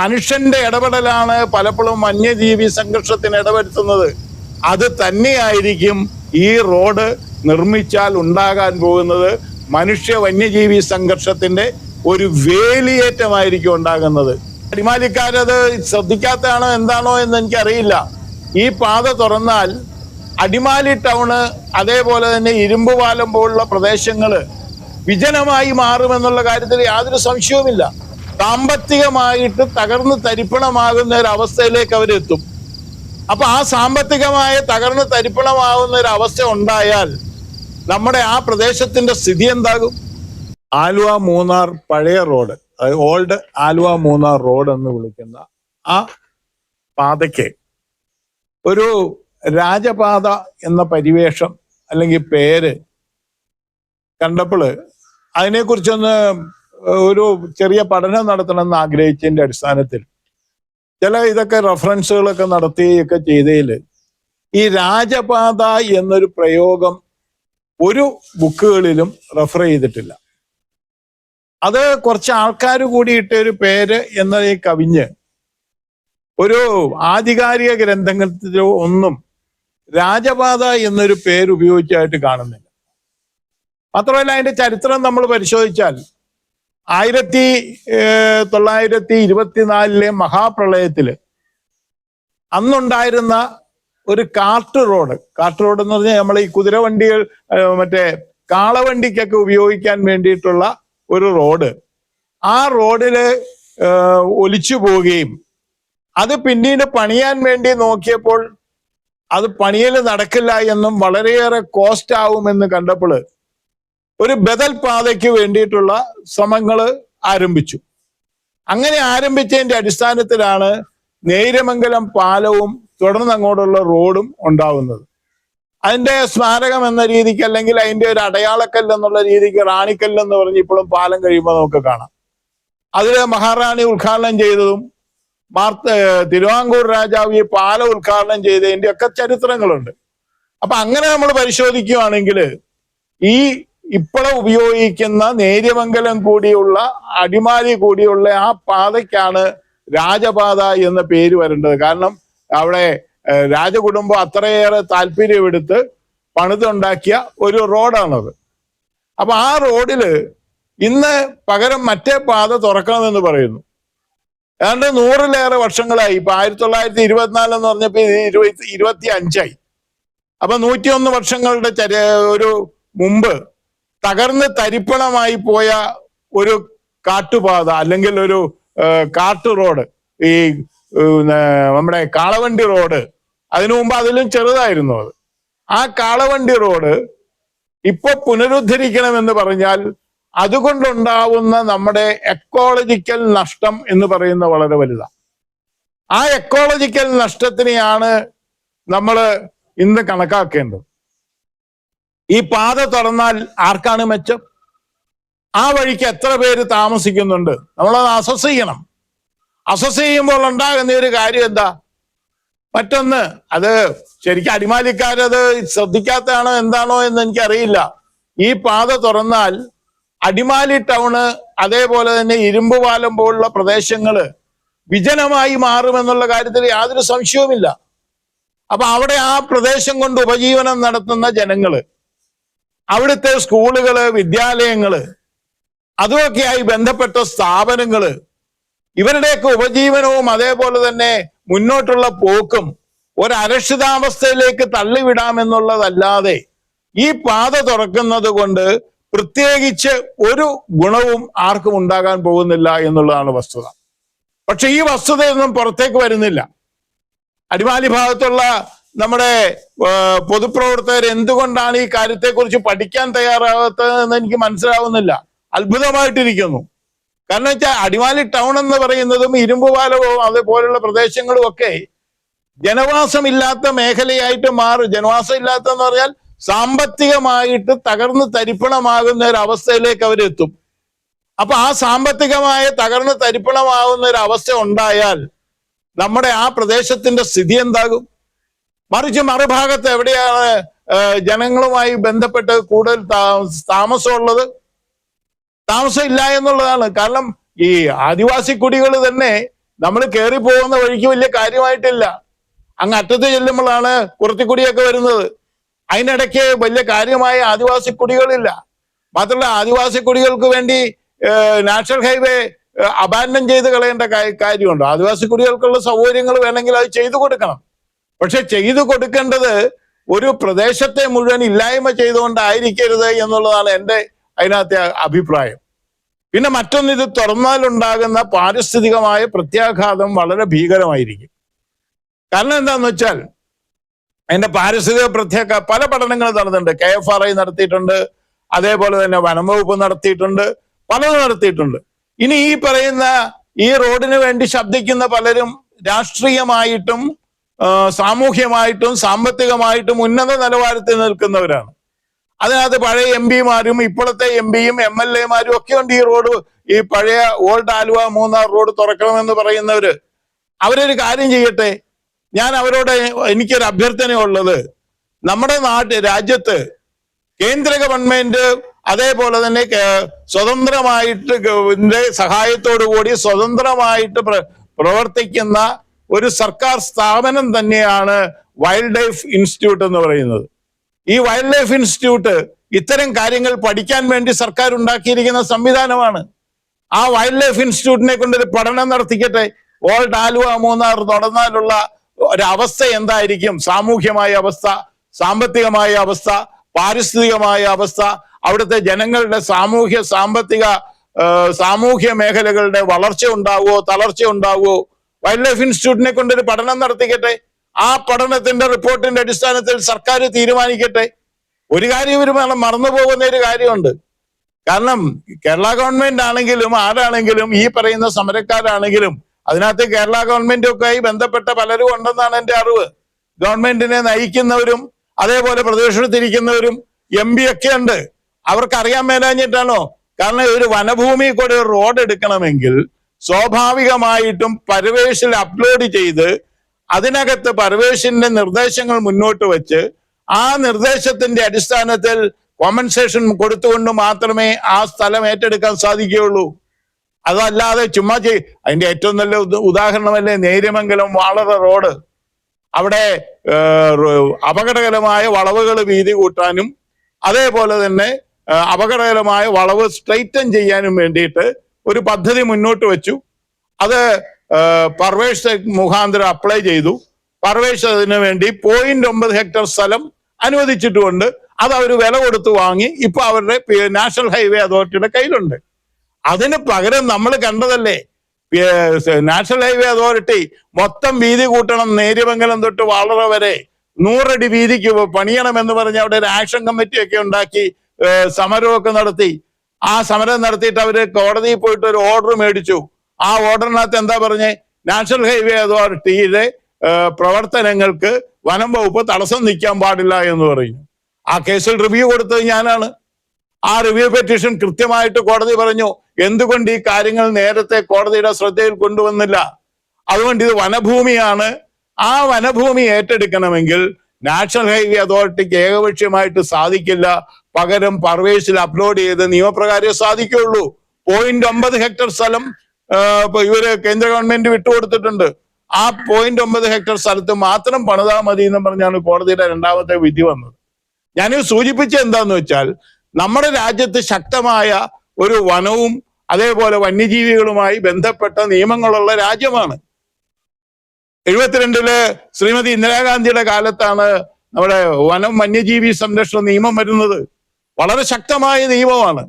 മനുഷ്യന്റെ ഇടപെടലാണ് പലപ്പോഴും വന്യജീവി സംഘർഷത്തിന് ഇടപെടുത്തുന്നത് അത് തന്നെയായിരിക്കും ഈ റോഡ് നിർമ്മിച്ചാൽ ഉണ്ടാകാൻ പോകുന്നത്. മനുഷ്യ വന്യജീവി സംഘർഷത്തിന്റെ ഒരു വേലിയേറ്റമായിരിക്കും ഉണ്ടാകുന്നത്. അടിമാലിക്കാരത് ശ്രദ്ധിക്കാത്തതാണോ എന്താണോ എന്ന് എനിക്കറിയില്ല. ഈ പാത തുറന്നാൽ അടിമാലി ടൗണ് അതേപോലെ തന്നെ ഇരുമ്പുപാലം പോലുള്ള പ്രദേശങ്ങൾ വിജനമായി മാറുമെന്നുള്ള കാര്യത്തിൽ യാതൊരു സംശയവുമില്ല. സാമ്പത്തികമായിട്ട് തകർന്ന് തരിപ്പണമാകുന്ന ഒരു അവസ്ഥയിലേക്ക് അവരെത്തും. അപ്പൊ ആ സാമ്പത്തികമായ തകർന്ന് തരിപ്പണമാകുന്ന ഒരു അവസ്ഥ ഉണ്ടായാൽ നമ്മുടെ ആ പ്രദേശത്തിന്റെ സ്ഥിതി എന്താകും? ആലുവ മൂന്നാർ പഴയ റോഡ് അതായത് ഓൾഡ് ആലുവ മൂന്നാർ റോഡ് എന്ന് വിളിക്കുന്ന ആ പാതയ്ക്ക് ഒരു രാജപാത എന്ന പരിവേഷം അല്ലെങ്കിൽ പേര് കണ്ടപ്പോൾ അതിനെക്കുറിച്ചൊന്ന് ഒരു ചെറിയ പഠനം നടത്തണമെന്ന് ആഗ്രഹിച്ചതിന്റെ അടിസ്ഥാനത്തിൽ ചില ഇതൊക്കെ റെഫറൻസുകളൊക്കെ നടത്തുകയൊക്കെ ചെയ്തതിൽ ഈ രാജപാത എന്നൊരു പ്രയോഗം ഒരു ബുക്കുകളിലും റെഫർ ചെയ്തിട്ടില്ല. അത് കുറച്ച് ആൾക്കാർ കൂടി ഒരു പേര് എന്നതിൽ കവിഞ്ഞ് ഒരു ആധികാരിക ഗ്രന്ഥങ്ങളിലോ ഒന്നും രാജപാത എന്നൊരു പേര് ഉപയോഗിച്ചായിട്ട് കാണുന്നില്ല. മാത്രമല്ല അതിന്റെ ചരിത്രം നമ്മൾ പരിശോധിച്ചാൽ ആയിരത്തി തൊള്ളായിരത്തി ഇരുപത്തിനാലിലെ മഹാപ്രളയത്തിൽ അന്നുണ്ടായിരുന്ന ഒരു കാർട്ട് റോഡ്. കാർട്ട് റോഡ് എന്ന് പറഞ്ഞാൽ നമ്മൾ ഈ കുതിരവണ്ടികൾ മറ്റേ കാളവണ്ടിക്കൊക്കെ ഉപയോഗിക്കാൻ വേണ്ടിയിട്ടുള്ള ഒരു റോഡ്. ആ റോഡിൽ ഒലിച്ചു പോവുകയും അത് പിന്നീട് പണിയാൻ വേണ്ടി നോക്കിയപ്പോൾ അത് പണിയൽ നടക്കില്ല എന്നും വളരെയേറെ കോസ്റ്റ് ആവുമെന്ന് കണ്ടപ്പോൾ ഒരു ബദൽ പാതയ്ക്ക് വേണ്ടിയിട്ടുള്ള ശ്രമങ്ങൾ ആരംഭിച്ചു. അങ്ങനെ ആരംഭിച്ചതിന്റെ അടിസ്ഥാനത്തിലാണ് നേരമംഗലം പാലവും തുടർന്ന് അങ്ങോട്ടുള്ള റോഡും ഉണ്ടാവുന്നത്. അതിന്റെ സ്മാരകം എന്ന രീതിക്ക് അല്ലെങ്കിൽ അതിന്റെ ഒരു അടയാളക്കല്ല് എന്നുള്ള രീതിക്ക് റാണിക്കല്ല് എന്ന് പറഞ്ഞ് ഇപ്പോഴും പാലം കഴിയുമ്പോൾ നമുക്ക് കാണാം. അതിൽ മഹാറാണി ഉദ്ഘാടനം ചെയ്തതും മാർത്ത തിരുവാങ്കൂർ രാജാവ് ഈ പാലം ഉദ്ഘാടനം ചെയ്തതിന്റെ ഒക്കെ ചരിത്രങ്ങളുണ്ട്. അപ്പൊ അങ്ങനെ നമ്മൾ പരിശോധിക്കുകയാണെങ്കിൽ ഈ ഇപ്പോഴും ഉപയോഗിക്കുന്ന നേര്യമംഗലം കൂടിയുള്ള അടിമാലി കൂടിയുള്ള ആ പാതയ്ക്കാണ് രാജപാത എന്ന പേര് വരേണ്ടത്. കാരണം അവിടെ രാജകുടുംബം അത്രയേറെ താല്പര്യമെടുത്ത് പണിതുണ്ടാക്കിയ ഒരു റോഡാണത്. അപ്പൊ ആ റോഡിൽ ഇന്ന് പകരം മറ്റേ പാത തുറക്കണമെന്ന് പറയുന്നു. ഏതാണ്ട് നൂറിലേറെ വർഷങ്ങളായി. ഇപ്പൊ ആയിരത്തി തൊള്ളായിരത്തി ഇരുപത്തിനാല് എന്ന് പറഞ്ഞപ്പോ ഇരുപത്തി ഇരുപത്തി അഞ്ചായി അപ്പൊ നൂറ്റിയൊന്ന് വർഷങ്ങളുടെ ഒരു മുമ്പ് തകർന്ന് തരിപ്പണമായി പോയ ഒരു കാട്ടുപാത അല്ലെങ്കിൽ ഒരു കാട്ടു റോഡ് ഈ നമ്മുടെ കാളവണ്ടി റോഡ് അതിനു മുമ്പ് അതിലും ചെറുതായിരുന്നു അത്. ആ കാളവണ്ടി റോഡ് ഇപ്പൊ പുനരുദ്ധരിക്കണമെന്ന് പറഞ്ഞാൽ അതുകൊണ്ടുണ്ടാവുന്ന നമ്മുടെ എക്കോളജിക്കൽ നഷ്ടം എന്ന് പറയുന്ന വളരെ വലുതാണ്. ആ എക്കോളജിക്കൽ നഷ്ടത്തിനെയാണ് നമ്മൾ ഇന്ന് കണക്കാക്കേണ്ടത്. ഈ പാത തുറന്നാൽ ആർക്കാണ് മെച്ചം? ആ വഴിക്ക് എത്ര പേര് താമസിക്കുന്നുണ്ട്? നമ്മളത് അസസ് ചെയ്യണം അസസ് ചെയ്യുമ്പോൾ ഉണ്ടാകുന്ന ഒരു കാര്യം എന്താ? മറ്റൊന്ന് അത് ശരിക്കും അടിമാലിക്കാരത് ശ്രദ്ധിക്കാത്തതാണോ എന്താണോ എന്ന് എനിക്കറിയില്ല. ഈ പാത തുറന്നാൽ അടിമാലി ടൗണ് അതേപോലെ തന്നെ ഇരുമ്പുപാലം പോലുള്ള പ്രദേശങ്ങൾ വിജനമായി മാറുമെന്നുള്ള കാര്യത്തിൽ യാതൊരു സംശയവുമില്ല. അപ്പൊ അവിടെ ആ പ്രദേശം കൊണ്ട് ഉപജീവനം നടത്തുന്ന ജനങ്ങൾ അവിടുത്തെ സ്കൂളുകൾ വിദ്യാലയങ്ങൾ അതുമൊക്കെയായി ബന്ധപ്പെട്ട സ്ഥാപനങ്ങൾ ഇവരുടെയൊക്കെ ഉപജീവനവും അതേപോലെ തന്നെ മുന്നോട്ടുള്ള പോക്കും ഒരു അരക്ഷിതാവസ്ഥയിലേക്ക് തള്ളിവിടാമെന്നുള്ളതല്ലാതെ ഈ പാത തുറക്കുന്നത് കൊണ്ട് പ്രത്യേകിച്ച് ഒരു ഗുണവും ആർക്കും ഉണ്ടാകാൻ പോകുന്നില്ല എന്നുള്ളതാണ് വസ്തുത. പക്ഷെ ഈ വസ്തുതയൊന്നും പുറത്തേക്ക് വരുന്നില്ല. അടിമാലി ഭാഗത്തുള്ള നമ്മുടെ പൊതുപ്രവർത്തകർ എന്തുകൊണ്ടാണ് ഈ കാര്യത്തെക്കുറിച്ച് പഠിക്കാൻ തയ്യാറാകാത്തതെന്ന് എനിക്ക് മനസ്സിലാവുന്നില്ല. അത്ഭുതമായിട്ടിരിക്കുന്നു. കാരണം വെച്ചാൽ അടിമാലി ടൗൺ എന്ന് പറയുന്നതും ഇരുമ്പുപാലവും അതുപോലുള്ള പ്രദേശങ്ങളും ഒക്കെ ജനവാസമില്ലാത്ത മേഖലയായിട്ട് മാറി. ജനവാസം ഇല്ലാത്തെന്ന് പറഞ്ഞാൽ സാമ്പത്തികമായിട്ട് തകർന്ന് തരിപ്പണമാകുന്ന ഒരു അവസ്ഥയിലേക്ക് അവരെത്തും അപ്പൊ ആ സാമ്പത്തികമായ തകർന്ന് തരിപ്പണമാകുന്ന ഒരു അവസ്ഥ ഉണ്ടായാൽ നമ്മുടെ ആ പ്രദേശത്തിന്റെ സ്ഥിതി എന്താകും? മറിച്ച് മറുഭാഗത്ത് എവിടെയാണ് ജനങ്ങളുമായി ബന്ധപ്പെട്ട് കൂടുതൽ താമസമുള്ളത്? താമസം ഇല്ല എന്നുള്ളതാണ്. കാരണം ഈ ആദിവാസി കുടികൾ തന്നെ നമ്മൾ കയറി പോകുന്ന വഴിക്ക് വലിയ കാര്യമായിട്ടില്ല. അങ്ങ് അറ്റത്ത് ചെല്ലുമ്പോഴാണ് കുറത്തിക്കുടിയൊക്കെ വരുന്നത്. അതിനിടയ്ക്ക് വലിയ കാര്യമായ ആദിവാസി കുടികളില്ല. മാത്രമല്ല ആദിവാസി കുടികൾക്ക് വേണ്ടി നാഷണൽ ഹൈവേ അബാൻഡൻ ചെയ്ത് കളയേണ്ട കാര്യമുണ്ട്. ആദിവാസി കുടികൾക്കുള്ള സൗകര്യങ്ങൾ വേണമെങ്കിൽ അത് ചെയ്തു കൊടുക്കണം. പക്ഷെ ചെയ്തു കൊടുക്കേണ്ടത് ഒരു പ്രദേശത്തെ മുഴുവൻ ഇല്ലായ്മ ചെയ്തുകൊണ്ടായിരിക്കരുത് എന്നുള്ളതാണ് എന്റെ അതിനകത്തെ അഭിപ്രായം. പിന്നെ മറ്റൊന്ന് ഇത് തുറന്നാൽ ഉണ്ടാകുന്ന പാരിസ്ഥിതികമായ പ്രത്യാഘാതം വളരെ ഭീകരമായിരിക്കും. കാരണം എന്താന്ന് വെച്ചാൽ അതിന്റെ പാരിസ്ഥിതിക പ്രത്യേക പല പഠനങ്ങളും നടന്നിട്ടുണ്ട്. കെ എഫ് ആർ ഐ നടത്തിയിട്ടുണ്ട്. അതേപോലെ തന്നെ വനംവകുപ്പ് നടത്തിയിട്ടുണ്ട്. പലതും നടത്തിയിട്ടുണ്ട്. ഇനി ഈ പറയുന്ന ഈ റോഡിന് വേണ്ടി ശബ്ദിക്കുന്ന പലരും രാഷ്ട്രീയമായിട്ടും സാമൂഹ്യമായിട്ടും സാമ്പത്തികമായിട്ടും ഉന്നത നിലവാരത്തിൽ നിൽക്കുന്നവരാണ്. അതിനകത്ത് പഴയ എം പിമാരും ഇപ്പോഴത്തെ എം പിയും എം എൽ എമാരും ഒക്കെ ഉണ്ട് ഈ റോഡ് ഈ പഴയ ഓൾഡ് ആലുവ മൂന്നാർ റോഡ് തുറക്കണമെന്ന് പറയുന്നവര്. അവരൊരു കാര്യം ചെയ്യട്ടെ. ഞാൻ അവരോട് എനിക്കൊരു അഭ്യർത്ഥനയുള്ളത്. നമ്മുടെ നാട്ട് രാജ്യത്ത് കേന്ദ്ര ഗവൺമെന്റ് അതേപോലെ തന്നെ സ്വതന്ത്രമായിട്ട് സഹായത്തോടു കൂടി സ്വതന്ത്രമായിട്ട് പ്രവർത്തിക്കുന്ന ഒരു സർക്കാർ സ്ഥാപനം തന്നെയാണ് വൈൽഡ് ലൈഫ് ഇൻസ്റ്റിറ്റ്യൂട്ട് എന്ന് പറയുന്നത്. ഈ വൈൽഡ് ലൈഫ് ഇൻസ്റ്റിറ്റ്യൂട്ട് ഇത്തരം കാര്യങ്ങൾ പഠിക്കാൻ വേണ്ടി സർക്കാർ ഉണ്ടാക്കിയിരിക്കുന്ന സംവിധാനമാണ്. ആ വൈൽഡ് ലൈഫ് ഇൻസ്റ്റിറ്റ്യൂട്ടിനെ കൊണ്ട് ഒരു പഠനം നടത്തിക്കട്ടെ. ഓൾഡ് ആലുവ മൂന്നാർ തുടർന്നാലുള്ള ഒരവസ്ഥ എന്തായിരിക്കും? സാമൂഹ്യമായ അവസ്ഥ സാമ്പത്തികമായ അവസ്ഥ പാരിസ്ഥിതികമായ അവസ്ഥ അവിടുത്തെ ജനങ്ങളുടെ സാമൂഹ്യ സാമ്പത്തിക സാമൂഹ്യ മേഖലകളുടെ വളർച്ച ഉണ്ടാവുമോ തളർച്ച ഉണ്ടാവുമോ വൈൽഡ് ലൈഫ് ഇൻസ്റ്റിറ്റ്യൂട്ടിനെ കൊണ്ട് ഒരു പഠനം നടത്തിക്കട്ടെ. ആ പഠനത്തിന്റെ റിപ്പോർട്ടിന്റെ അടിസ്ഥാനത്തിൽ സർക്കാർ തീരുമാനിക്കട്ടെ. ഒരു കാര്യം ഒരു മറന്നു പോകുന്ന ഒരു കാര്യമുണ്ട്. കാരണം കേരള ഗവൺമെന്റ് ആണെങ്കിലും ആരാണെങ്കിലും ഈ പറയുന്ന സമരക്കാരാണെങ്കിലും അതിനകത്ത് കേരള ഗവൺമെന്റും ഒക്കെ ആയി ബന്ധപ്പെട്ട പലരും ഉണ്ടെന്നാണ് എന്റെ അറിവ്. ഗവൺമെന്റിനെ നയിക്കുന്നവരും അതേപോലെ പ്രതിഷേധത്തിരിക്കുന്നവരും എം പി ഒക്കെ ഉണ്ട്. അവർക്ക് അറിയാൻ മേലാഞ്ഞിട്ടാണോ? കാരണം ഒരു വനഭൂമി കൂടെ ഒരു റോഡ് എടുക്കണമെങ്കിൽ സ്വാഭാവികമായിട്ടും പരവേശിൽ അപ്ലോഡ് ചെയ്ത് അതിനകത്ത് പരവേശിന്റെ നിർദ്ദേശങ്ങൾ മുന്നോട്ട് വെച്ച് ആ നിർദ്ദേശത്തിന്റെ അടിസ്ഥാനത്തിൽ കോമ്പൻസേഷൻ കൊടുത്തുകൊണ്ട് മാത്രമേ ആ സ്ഥലം ഏറ്റെടുക്കാൻ സാധിക്കുകയുള്ളൂ. അതല്ലാതെ ചുമ്മാ ചെയ് അതിന്റെ ഏറ്റവും നല്ല ഉദ- ഉദാഹരണമല്ലേ നേര്യമംഗലം വാളറ റോഡ്. അവിടെ അപകടകരമായ വളവുകൾ വീതി കൂട്ടാനും അതേപോലെ തന്നെ അപകടകരമായ വളവ് സ്ട്രൈറ്റൻ ചെയ്യാനും വേണ്ടിയിട്ട് ഒരു പദ്ധതി മുന്നോട്ട് വെച്ചു. അത് പർവേഷ് മുഖാന്തരം അപ്ലൈ ചെയ്തു. പർവേഷ് അതിനു വേണ്ടി പോയിന്റ് ഒമ്പത് ഹെക്ടർ സ്ഥലം അനുവദിച്ചിട്ടുമുണ്ട്. അത് അവർ വില കൊടുത്ത് വാങ്ങി. ഇപ്പൊ അവരുടെ നാഷണൽ ഹൈവേ അതോറിറ്റിയുടെ കയ്യിലുണ്ട്. അതിന് പകരം നമ്മൾ കണ്ടതല്ലേ നാഷണൽ ഹൈവേ അതോറിറ്റി മൊത്തം വീതി കൂട്ടണം നേര്യമംഗലം തൊട്ട് വളറ വരെ. നൂറടി വീതിക്ക് പണിയണം എന്ന് പറഞ്ഞ് അവിടെ ഒരു ആക്ഷൻ കമ്മിറ്റി ഒക്കെ ഉണ്ടാക്കി സമരമൊക്കെ നടത്തി. ആ സമരം നടത്തിയിട്ട് അവർ കോടതിയിൽ പോയിട്ട് ഒരു ഓർഡർ മേടിച്ചു. ആ ഓർഡറിനകത്ത് എന്താ പറഞ്ഞേ? നാഷണൽ ഹൈവേ അതോറിറ്റിയുടെ ഏർ പ്രവർത്തനങ്ങൾക്ക് വനം വകുപ്പ് തടസ്സം നിൽക്കാൻ പാടില്ല എന്ന് പറഞ്ഞു. ആ കേസിൽ റിവ്യൂ കൊടുത്തത് ഞാനാണ്. ആ റിവ്യൂ പെറ്റീഷൻ കൃത്യമായിട്ട് കോടതി പറഞ്ഞു. എന്തുകൊണ്ട് ഈ കാര്യങ്ങൾ നേരത്തെ കോടതിയുടെ ശ്രദ്ധയിൽ കൊണ്ടുവന്നില്ല? അതുകൊണ്ട് ഇത് വനഭൂമിയാണ്. ആ വനഭൂമി ഏറ്റെടുക്കണമെങ്കിൽ നാഷണൽ ഹൈവേ അതോറിറ്റിക്ക് ഏകപക്ഷീയമായിട്ട് സാധിക്കില്ല. പകരം പർവേസിൽ അപ്ലോഡ് ചെയ്ത് നിയമപ്രകാരം സാധിക്കുള്ളൂ പോയിന്റ് ഒമ്പത് ഹെക്ടർ സ്ഥലം ഇവർ കേന്ദ്ര ഗവൺമെന്റ് വിട്ടുകൊടുത്തിട്ടുണ്ട്. ആ പോയിന്റ് ഒമ്പത് ഹെക്ടർ സ്ഥലത്ത് മാത്രം പണിതാ മതി എന്ന് പറഞ്ഞാണ് കോടതിയുടെ രണ്ടാമത്തെ വിധി വന്നത്. ഞാൻ സൂചിപ്പിച്ച എന്താന്ന് വെച്ചാൽ നമ്മുടെ രാജ്യത്ത് ശക്തമായ ഒരു വനവും അതേപോലെ വന്യജീവികളുമായി ബന്ധപ്പെട്ട നിയമങ്ങളുള്ള രാജ്യമാണ്. എഴുപത്തിരണ്ടിൽ ശ്രീമതി ഇന്ദിരാഗാന്ധിയുടെ കാലത്താണ് നമ്മുടെ വനം വന്യജീവി സംരക്ഷണ നിയമം വരുന്നത്. വളരെ ശക്തമായ നിയമമാണ്.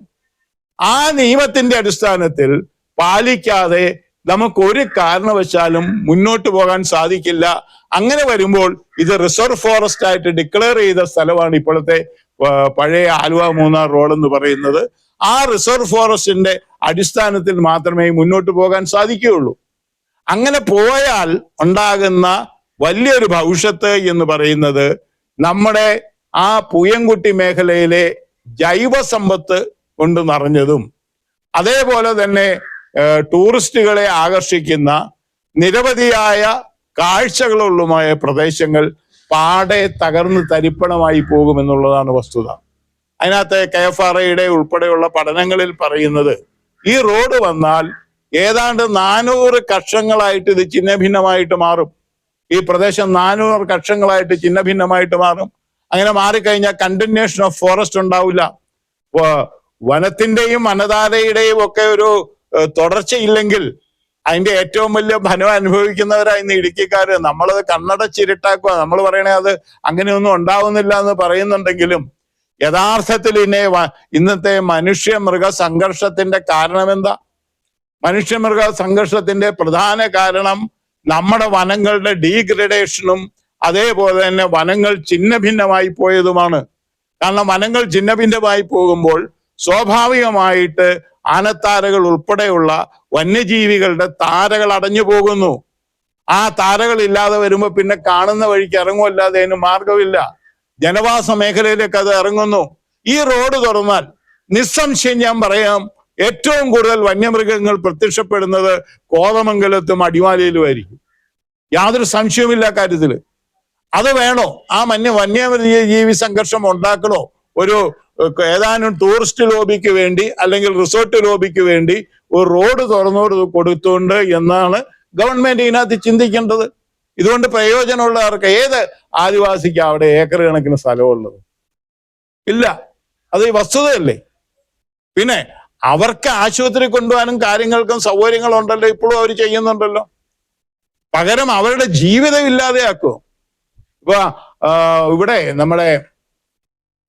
ആ നിയമത്തിന്റെ അടിസ്ഥാനത്തിൽ പാലിക്കാതെ നമുക്ക് ഒരു കാരണവശാലും മുന്നോട്ട് പോകാൻ സാധിക്കില്ല. അങ്ങനെ വരുമ്പോൾ ഇത് റിസർവ് ഫോറസ്റ്റ് ആയിട്ട് ഡിക്ലെയർ ചെയ്ത സ്ഥലമാണ് ഇപ്പോഴത്തെ പഴയ ആലുവ മൂന്നാർ റോഡ് എന്ന് പറയുന്നത്. ആ റിസർവ് ഫോറസ്റ്റിന്റെ അടിസ്ഥാനത്തിൽ മാത്രമേ മുന്നോട്ട് പോകാൻ സാധിക്കുകയുള്ളൂ. അങ്ങനെ പോയാൽ ഉണ്ടാകുന്ന വലിയൊരു ഭവിഷ്യത്ത് എന്ന് പറയുന്നത് നമ്മുടെ ആ പൂയംകുട്ടി മേഖലയിലെ ജൈവ സമ്പത്ത് കൊണ്ട് നിറഞ്ഞതും അതേപോലെ തന്നെ ടൂറിസ്റ്റുകളെ ആകർഷിക്കുന്ന നിരവധിയായ കാഴ്ചകളുള്ളതുമായ പ്രദേശങ്ങൾ പാടെ തകർന്ന് തരിപ്പണമായി പോകുമെന്നുള്ളതാണ് വസ്തുത. അതിനകത്ത് കെ എഫ് ആർ ഐയുടെ ഉൾപ്പെടെയുള്ള പഠനങ്ങളിൽ പറയുന്നത് ഈ റോഡ് വന്നാൽ ഏതാണ്ട് നാനൂറ് കക്ഷങ്ങളായിട്ട് ഇത് ചിഹ്ന ഭിന്നമായിട്ട് മാറും. ഈ പ്രദേശം നാനൂറ് കക്ഷങ്ങളായിട്ട് ചിഹ്ന ഭിന്നമായിട്ട് മാറും. അങ്ങനെ മാറിക്കഴിഞ്ഞാൽ കണ്ടിന്യൂഷൻ ഓഫ് ഫോറസ്റ്റ് ഉണ്ടാവില്ല. വനത്തിന്റെയും വനധാരയുടെയും ഒക്കെ ഒരു തുടർച്ചയില്ലെങ്കിൽ അതിന്റെ ഏറ്റവും വലിയ ഫലം അനുഭവിക്കുന്നവരായി ഇന്ന് ഇടുക്കിക്കാര് നമ്മളത് കണ്ണടച്ചിരുട്ടാക്കുക. നമ്മൾ പറയണേ അത് അങ്ങനെയൊന്നും ഉണ്ടാവുന്നില്ല എന്ന് പറയുന്നുണ്ടെങ്കിലും യഥാർത്ഥത്തിൽ ഇന്നെ ഇന്നത്തെ മനുഷ്യ മൃഗ സംഘർഷത്തിന്റെ കാരണം എന്താ മനുഷ്യ മൃഗ സംഘർഷത്തിന്റെ പ്രധാന കാരണം നമ്മുടെ വനങ്ങളുടെ ഡീഗ്രഡേഷനും അതേപോലെ തന്നെ വനങ്ങൾ ചിഹ്ന ഭിന്നമായി പോയതുമാണ്. കാരണം വനങ്ങൾ ചിഹ്ന ഭിന്നമായി പോകുമ്പോൾ സ്വാഭാവികമായിട്ട് ആനത്താരകൾ ഉൾപ്പെടെയുള്ള വന്യജീവികളുടെ താരകൾ അടഞ്ഞു പോകുന്നു. ആ താരകൾ ഇല്ലാതെ വരുമ്പോൾ പിന്നെ കാണുന്ന വഴിക്ക് ഇറങ്ങുമല്ലാതെ അതിന് മാർഗമില്ല ജനവാസ മേഖലയിലേക്ക് അത് ഇറങ്ങുന്നു. ഈ റോഡ് തുറന്നാൽ നിസ്സംശയം ഞാൻ പറയാം ഏറ്റവും കൂടുതൽ വന്യമൃഗങ്ങൾ പ്രത്യക്ഷപ്പെടുന്നത് കോതമംഗലത്തും അടിമാലിയിലും ആയിരിക്കും. യാതൊരു സംശയവുമില്ല കാര്യത്തിൽ. അത് വേണോ? ആ മന്യ വന്യജീവി സംഘർഷം ഉണ്ടാക്കണോ? ഒരു ഏതാനും ടൂറിസ്റ്റ് ലോബിക്ക് വേണ്ടി അല്ലെങ്കിൽ റിസോർട്ട് ലോബിക്ക് വേണ്ടി ഒരു റോഡ് തുറന്നു കൊടുത്തുകൊണ്ട് എന്നാണ് ഗവൺമെന്റ് ഇതിനകത്ത് ചിന്തിക്കേണ്ടത്. ഇതുകൊണ്ട് പ്രയോജനമുള്ളവർക്ക് ഏത് ആദിവാസിക്ക് അവിടെ ഏക്കർ കണക്കിന് സ്ഥലമുള്ളത്? ഇല്ല. അത് ഈ വസ്തുതയല്ലേ. പിന്നെ അവർക്ക് ആശുപത്രി കൊണ്ടുപോകാനും കാര്യങ്ങൾക്കും സൗകര്യങ്ങളുണ്ടല്ലോ ഇപ്പോഴും അവർ ചെയ്യുന്നുണ്ടല്ലോ. പകരം അവരുടെ ജീവിതം ഇല്ലാതെയാക്കും. ഇപ്പൊ ഇവിടെ നമ്മുടെ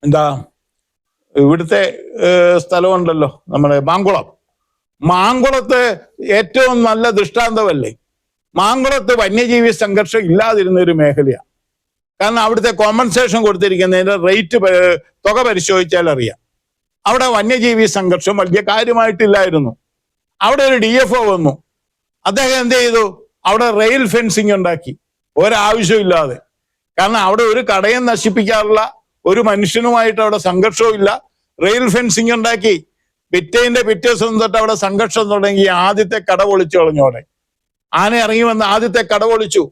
എന്താ ഇവിടുത്തെ സ്ഥലമുണ്ടല്ലോ നമ്മുടെ മാങ്കുളം. മാങ്കുളത്ത് ഏറ്റവും നല്ല ദൃഷ്ടാന്തമല്ലേ? മാങ്കുളത്ത് വന്യജീവി സംഘർഷം ഇല്ലാതിരുന്ന ഒരു മേഖലയാണ് കാരണം അവിടുത്തെ കോമ്പൻസേഷൻ കൊടുത്തിരിക്കുന്നതിന്റെ റേറ്റ് തുക പരിശോധിച്ചാൽ അറിയാം. അവിടെ വന്യജീവി സംഘർഷം വലിയ കാര്യമായിട്ടില്ലായിരുന്നു. അവിടെ ഒരു ഡി എഫ് ഒ വന്നു. അദ്ദേഹം എന്ത് ചെയ്തു? അവിടെ റെയിൽ ഫെൻസിങ് ഉണ്ടാക്കി. ഒരാവശ്യമില്ലാതെ കാരണം അവിടെ ഒരു കടയും നശിപ്പിക്കാറില്ല ഒരു മനുഷ്യനുമായിട്ട് അവിടെ സംഘർഷവും ഇല്ല. റെയിൽ ഫെൻസിങ് ഉണ്ടാക്കി. പിറ്റേന്റെ പിറ്റേ ദിവസം തൊട്ട് അവിടെ സംഘർഷം തുടങ്ങി. ആദ്യത്തെ കട പൊളിച്ചു കളഞ്ഞോടെ ആന ഇറങ്ങി വന്ന് ആദ്യത്തെ കട പൊളിച്ചു.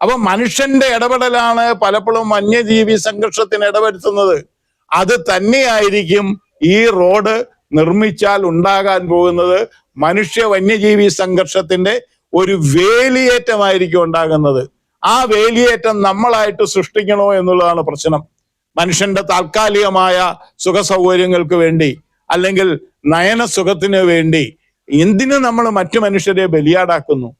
അപ്പൊ മനുഷ്യന്റെ ഇടപെടലാണ് പലപ്പോഴും വന്യജീവി സംഘർഷത്തിന് ഇടപെടുത്തുന്നത് അത് തന്നെയായിരിക്കും ഈ റോഡ് നിർമ്മിച്ചാൽ ഉണ്ടാകാൻ പോകുന്നത് മനുഷ്യ വന്യജീവി സംഘർഷത്തിന്റെ ഒരു വേലിയേറ്റമായിരിക്കും ഉണ്ടാകുന്നത്. ആ വേലിയേറ്റം നമ്മളായിട്ട് സൃഷ്ടിക്കണോ എന്നുള്ളതാണ് പ്രശ്നം. മനുഷ്യന്റെ താൽക്കാലികമായ സുഖ സൗകര്യങ്ങൾക്ക് വേണ്ടി അല്ലെങ്കിൽ നയന സുഖത്തിന് വേണ്ടി എന്തിനു നമ്മൾ മറ്റു മനുഷ്യരെ ബലിയാടാക്കുന്നു?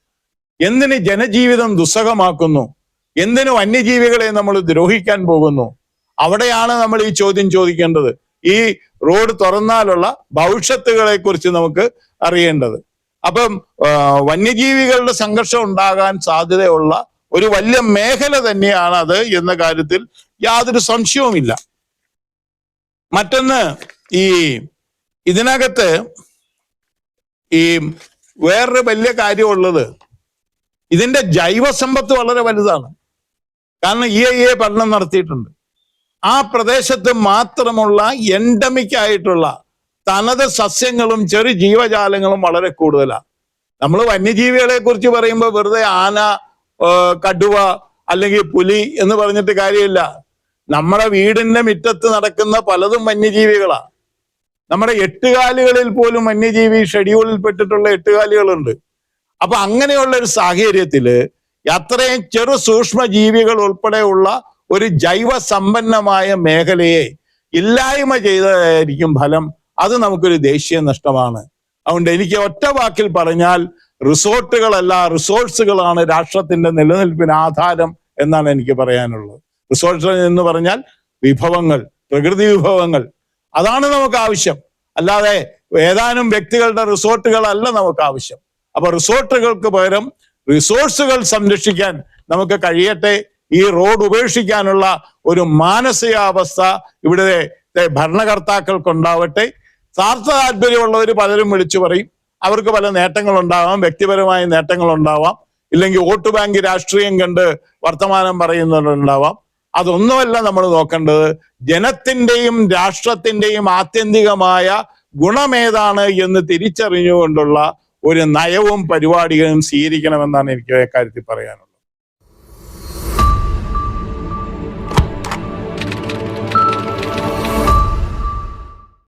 എന്തിന് ജനജീവിതം ദുസ്സഹമാക്കുന്നു? എന്തിന് വന്യജീവികളെ നമ്മൾ ദ്രോഹിക്കാൻ പോകുന്നു? അവിടെയാണ് നമ്മൾ ഈ ചോദ്യം ചോദിക്കേണ്ടത്. ഈ റോഡ് തുറന്നാലുള്ള ഭവിഷ്യത്തുകളെ കുറിച്ച് നമുക്ക് അറിയേണ്ടത്. അപ്പം വന്യജീവികളുടെ സംഘർഷം ഉണ്ടാകാൻ സാധ്യതയുള്ള ഒരു വലിയ മേഖല തന്നെയാണ് അത് എന്ന കാര്യത്തിൽ യാതൊരു സംശയവുമില്ല. മറ്റൊന്ന് ഈ ഇതിനകത്ത് ഈ വേറൊരു വലിയ കാര്യമുള്ളത് ഇതിന്റെ ജൈവസമ്പത്ത് വളരെ വലുതാണ്. കാരണം ഇ ഐ എ പഠനം നടത്തിയിട്ടുണ്ട്. ആ പ്രദേശത്ത് മാത്രമുള്ള എൻഡമിക് ആയിട്ടുള്ള തനത് സസ്യങ്ങളും ചെറു ജീവജാലങ്ങളും വളരെ കൂടുതലാണ്. നമ്മൾ വന്യജീവികളെ കുറിച്ച് പറയുമ്പോൾ വെറുതെ ആന കടുവ അല്ലെങ്കിൽ പുലി എന്ന് പറഞ്ഞിട്ട് കാര്യമില്ല. നമ്മുടെ വീടിന്റെ മിറ്റത്ത് നടക്കുന്ന പലതും വന്യജീവികളാ. നമ്മുടെ എട്ടുകാലികളിൽ പോലും വന്യജീവി ഷെഡ്യൂളിൽ പെട്ടിട്ടുള്ള എട്ടുകാലികളുണ്ട്. അപ്പൊ അങ്ങനെയുള്ള ഒരു സാഹചര്യത്തിൽ അത്രയും ചെറു സൂക്ഷ്മ ജീവികൾ ഉൾപ്പെടെയുള്ള ഒരു ജൈവ സമ്പന്നമായ മേഖലയെ ഇല്ലായ്മ ചെയ്തതായിരിക്കും ഫലം. അത് നമുക്കൊരു ദേശീയ നഷ്ടമാണ്. അതുകൊണ്ട് എനിക്ക് ഒറ്റ വാക്കിൽ പറഞ്ഞാൽ റിസോർട്ടുകളല്ല റിസോഴ്സുകളാണ് രാഷ്ട്രത്തിന്റെ നിലനിൽപ്പിന് ആധാരം എന്നാണ് എനിക്ക് പറയാനുള്ളത്. റിസോർട്ട് എന്ന് പറഞ്ഞാൽ വിഭവങ്ങൾ പ്രകൃതി വിഭവങ്ങൾ അതാണ് നമുക്ക് ആവശ്യം. അല്ലാതെ ഏതാനും വ്യക്തികളുടെ റിസോർട്ടുകളല്ല നമുക്ക് ആവശ്യം. അപ്പൊ റിസോർട്ടുകൾക്ക് പകരം റിസോഴ്സുകൾ സംരക്ഷിക്കാൻ നമുക്ക് കഴിയട്ടെ. ഈ റോഡ് ഉപേക്ഷിക്കാനുള്ള ഒരു മാനസികാവസ്ഥ ഇവിടുത്തെ ഭരണകർത്താക്കൾക്കുണ്ടാവട്ടെ. സ്വാർത്ഥ താല്പര്യമുള്ളവർ പലരും വിളിച്ചു പറയും അവർക്ക് പല നേട്ടങ്ങളുണ്ടാവാം വ്യക്തിപരമായ നേട്ടങ്ങളുണ്ടാവാം. ഇല്ലെങ്കിൽ വോട്ട് ബാങ്ക് രാഷ്ട്രീയം കണ്ട് വർത്തമാനം പറയുന്നവരുണ്ടാവാം. അതൊന്നുമല്ല നമ്മൾ നോക്കേണ്ടത്. ജനത്തിന്റെയും രാഷ്ട്രത്തിന്റെയും ആത്യന്തികമായ ഗുണമേതാണ് എന്ന് തിരിച്ചറിഞ്ഞുകൊണ്ടുള്ള ഒരു നയവും പരിപാടികളും സ്വീകരിക്കണമെന്നാണ് എനിക്ക് കാര്യത്തിൽ പറയാനുള്ളത്.